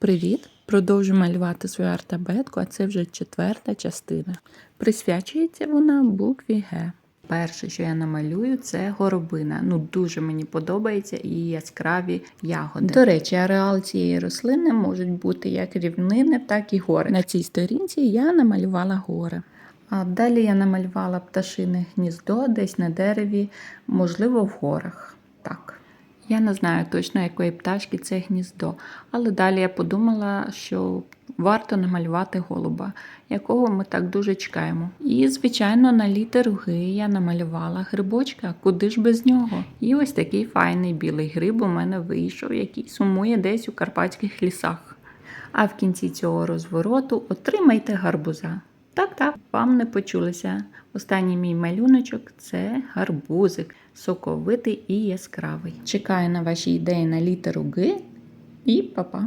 Привіт! Продовжу малювати свою артабетку, а це вже четверта частина. Присвячується вона букві Г. Перше, що я намалюю, це горобина. Ну, дуже мені подобається і яскраві ягоди. До речі, ареал цієї рослини можуть бути як рівнини, так і гори. На цій сторінці я намалювала гори. А далі я намалювала пташине гніздо десь на дереві, можливо, в горах. Так. Я не знаю точно, якої пташки це гніздо, але далі я подумала, що варто намалювати голуба, якого ми так дуже чекаємо. І, звичайно, на літеру Г я намалювала грибочка, куди ж без нього. І ось такий файний білий гриб у мене вийшов, який сумує десь у карпатських лісах. А в кінці цього розвороту отримайте гарбуза. Так, так, вам не почулися. Останній мій малюночок це гарбузик, соковитий і яскравий. Чекаю на ваші ідеї на літеру Г і па-па!